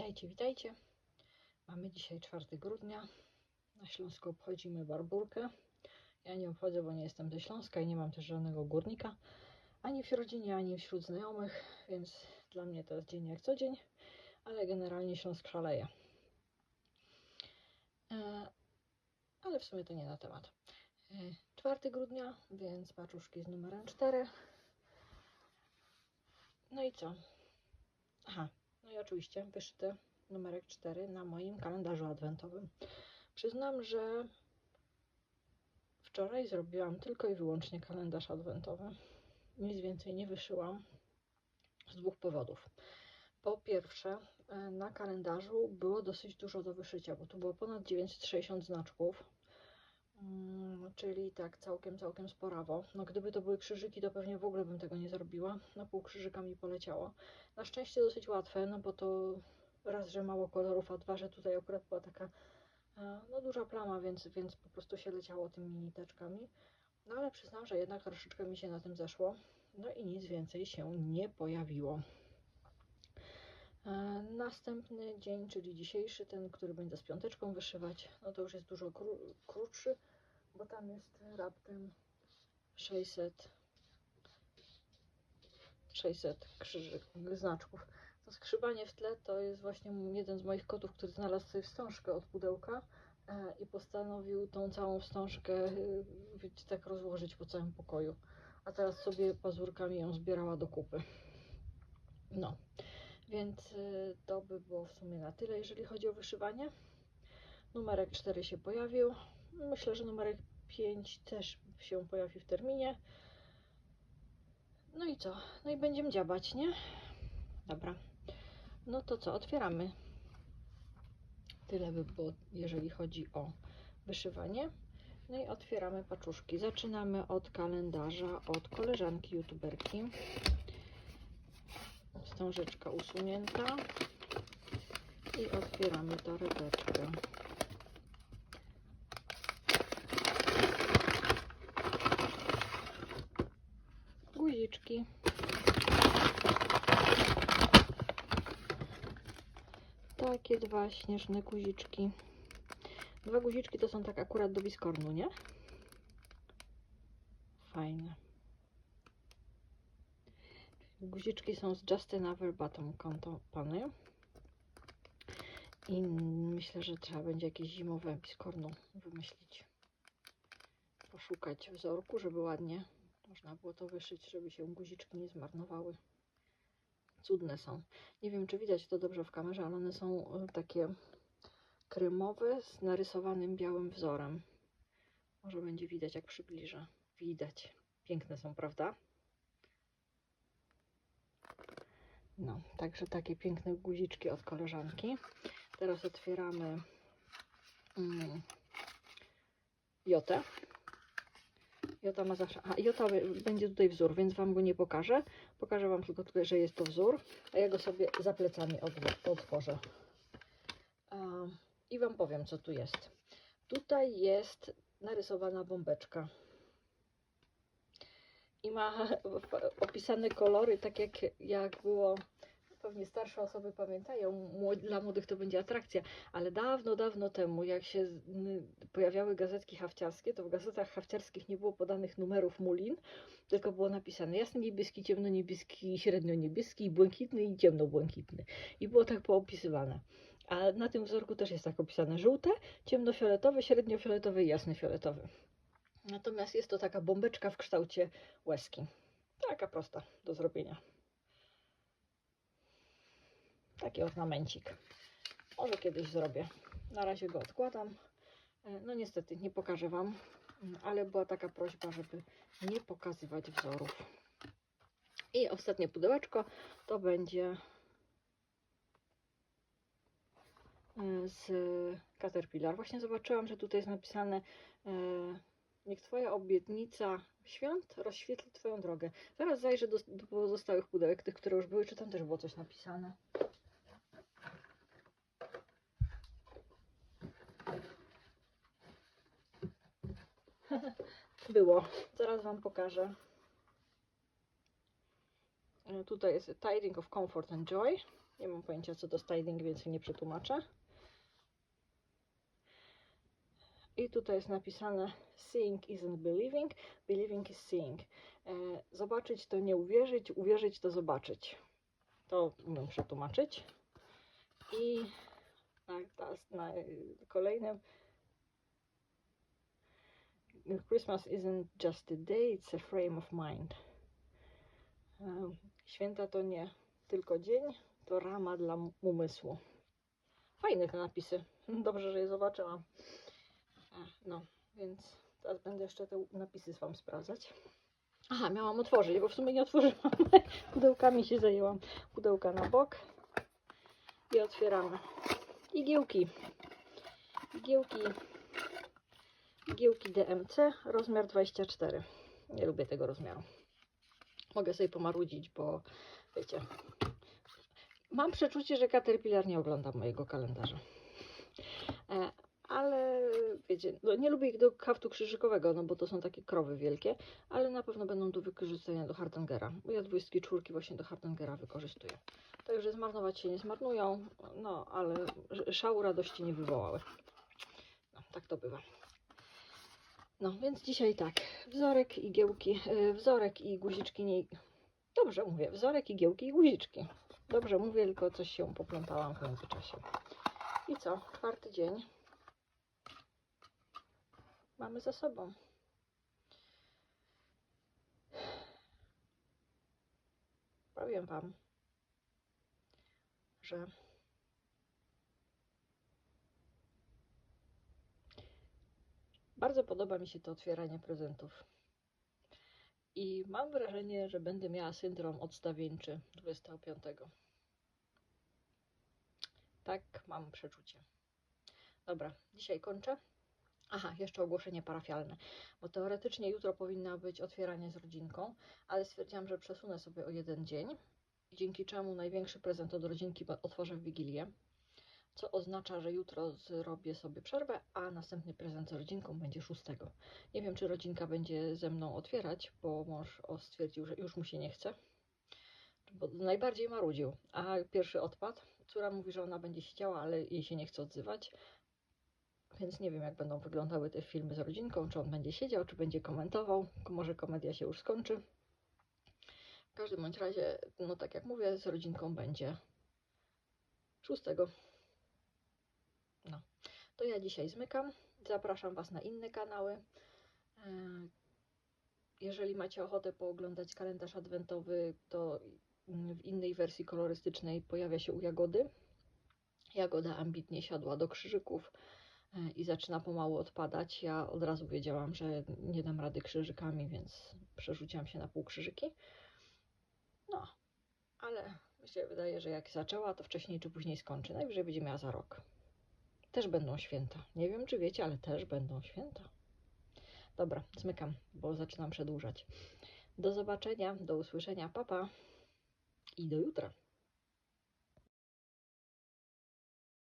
Witajcie, witajcie. Mamy dzisiaj 4 grudnia. Na Śląsku obchodzimy barburkę. Ja nie obchodzę, bo nie jestem ze Śląska i nie mam też żadnego górnika. Ani w rodzinie, ani wśród znajomych, więc dla mnie to jest dzień jak co dzień. Ale generalnie Śląsk szaleje. E, ale w sumie to nie na temat. E, 4 grudnia, więc paczuszki z numerem 4. No i co? Aha, no i oczywiście wyszyty numerek 4 na moim kalendarzu adwentowym. Przyznam, że wczoraj zrobiłam tylko i wyłącznie kalendarz adwentowy. Nic więcej nie wyszyłam z dwóch powodów. Po pierwsze, e, na kalendarzu było dosyć dużo do wyszycia, bo tu było ponad 960 znaczków. Mm, czyli tak całkiem, całkiem sporawo. No gdyby to były krzyżyki, to pewnie w ogóle bym tego nie zrobiła. Na pół krzyżyka mi poleciało. Na szczęście dosyć łatwe, no bo to raz, że mało kolorów, a dwa, że tutaj akurat była taka e, no duża plama, więc, więc po prostu się leciało tymi niteczkami. No ale przyznam, że jednak troszeczkę mi się na tym zeszło. No i nic więcej się nie pojawiło. E, Następny dzień, czyli dzisiejszy, ten, który będę z piąteczką wyszywać, no to już jest dużo kró krótszy, bo tam jest raptem 600 600 krzyży, znaczków. To skrzybanie w tle to jest właśnie jeden z moich kotów, który znalazł sobie wstążkę od pudełka e, i postanowił tą całą wstążkę e, wiecie, tak rozłożyć po całym pokoju. A teraz sobie pazurkami ją zbierała do kupy. No, więc y, to by było w sumie na tyle, jeżeli chodzi o wyszywanie. Numerek 4 się pojawił. Myślę, że numerek 5 też się pojawi w terminie. No i co? No i będziemy dziabać, nie? Dobra. No to co? Otwieramy. Tyle by było, jeżeli chodzi o wyszywanie. No i otwieramy paczuszki. Zaczynamy od kalendarza, od koleżanki youtuberki. Wstążeczka usunięta. I otwieramy torebeczkę. Guziczki. Takie dwa śnieżne guziczki. Dwa guziczki to są tak akurat do biskornu, nie? Fajne. Guziczki są z Justin Averbottom Company. I myślę, że trzeba będzie jakieś zimowe biskornu wymyślić. Poszukać wzorku, żeby ładnie można było to wyszyć, żeby się guziczki nie zmarnowały. Cudne są. Nie wiem, czy widać to dobrze w kamerze, ale one są e, takie kremowe z narysowanym białym wzorem. Może będzie widać, jak przybliżę. Widać. Piękne są, prawda? No, także takie piękne guziczki od koleżanki. Teraz otwieramy mm, Jotę. Jota ma zawsze. A Jota będzie tutaj wzór, więc Wam go nie pokażę. Pokażę Wam tylko tutaj, że jest to wzór, a ja go sobie za plecami od, otworzę. A, I Wam powiem, co tu jest. Tutaj jest narysowana bombeczka. I ma opisane kolory, tak jak, jak było pewnie starsze osoby pamiętają, dla młodych to będzie atrakcja, ale dawno, dawno temu, jak się pojawiały gazetki hawciarskie, to w gazetach hawciarskich nie było podanych numerów mulin, tylko było napisane jasny niebieski, ciemno niebieski, średnio niebieski, błękitny i ciemno błękitny. I było tak poopisywane. A na tym wzorku też jest tak opisane żółte, ciemnofioletowe, średniofioletowe i jasnofioletowe. Natomiast jest to taka bombeczka w kształcie łezki. Taka prosta do zrobienia. Taki ornamencik. Może kiedyś zrobię. Na razie go odkładam. E, No niestety nie pokażę Wam, mm, ale była taka prośba, żeby nie pokazywać wzorów. I ostatnie pudełeczko to będzie e, z Caterpillar. Właśnie zobaczyłam, że tutaj jest napisane e, Niech Twoja obietnica świąt rozświetli Twoją drogę. Zaraz zajrzę do, do pozostałych pudełek, tych, które już były, czy tam też było coś napisane. Było. Zaraz Wam pokażę. E, Tutaj jest Tiding of Comfort and Joy. Nie mam pojęcia co to styling, więc nie przetłumaczę. I tutaj jest napisane Seeing isn't believing, believing is seeing. E, zobaczyć to nie uwierzyć, uwierzyć to zobaczyć. To umiem przetłumaczyć. I na, na, na kolejnym Christmas isn't just a day, it's a frame of mind. Święta to nie tylko dzień, to rama dla umysłu. Fajne te napisy. Dobrze, że je zobaczyłam. E, No, więc teraz będę jeszcze te napisy Wam sprawdzać. Aha, miałam otworzyć, bo w sumie nie otworzyłam. Pudełkami się zajęłam. Pudełka na bok. I otwieramy. Igiełki. Igiełki. Igiełki DMC, rozmiar 24. Nie lubię tego rozmiaru. Mogę sobie pomarudzić, bo wiecie. Mam przeczucie, że Caterpillar nie ogląda mojego kalendarza. E, ale wiecie, no nie lubię ich do haftu krzyżykowego, no bo to są takie krowy wielkie, ale na pewno będą do wykorzystania do Hardengera. Ja 24 właśnie do Hardengera wykorzystuję. Także zmarnować się nie zmarnują, no ale sz- szału radości nie wywołały. No, tak to bywa. No, więc dzisiaj tak. Wzorek, igiełki, yy, wzorek i guziczki nie... Dobrze mówię, wzorek, igiełki i guziczki. Dobrze mówię, tylko coś się poplątałam w międzyczasie. I co? Czwarty dzień. Mamy za sobą. Powiem Wam, że bardzo podoba mi się to otwieranie prezentów. I mam wrażenie, że będę miała syndrom odstawieńczy 25. Tak, mam przeczucie. Dobra, dzisiaj kończę. Aha, jeszcze ogłoszenie parafialne, bo teoretycznie jutro powinno być otwieranie z rodzinką, ale stwierdziłam, że przesunę sobie o jeden dzień, dzięki czemu największy prezent od rodzinki otworzę w Wigilię, co oznacza, że jutro zrobię sobie przerwę, a następny prezent z rodzinką będzie 6. Nie wiem, czy rodzinka będzie ze mną otwierać, bo mąż stwierdził, że już mu się nie chce, bo najbardziej marudził, a pierwszy odpadł. Córa mówi, że ona będzie siedziała, ale jej się nie chce odzywać, więc nie wiem, jak będą wyglądały te filmy z rodzinką, czy on będzie siedział, czy będzie komentował, może komedia się już skończy. W każdym bądź razie, no tak jak mówię, z rodzinką będzie 6. To ja dzisiaj zmykam. Zapraszam Was na inne kanały. E, Jeżeli macie ochotę pooglądać kalendarz adwentowy, to w innej wersji kolorystycznej pojawia się u Jagody. Jagoda ambitnie siadła do krzyżyków e, i zaczyna pomału odpadać. Ja od razu wiedziałam, że nie dam rady krzyżykami, więc przerzuciłam się na półkrzyżyki. No, ale mi się wydaje, że jak zaczęła, to wcześniej czy później skończy. Najwyżej będzie miała za rok. Też będą święta. Nie wiem, czy wiecie, ale też będą święta. Dobra, zmykam, bo zaczynam przedłużać. Do zobaczenia, do usłyszenia, papa i do jutra.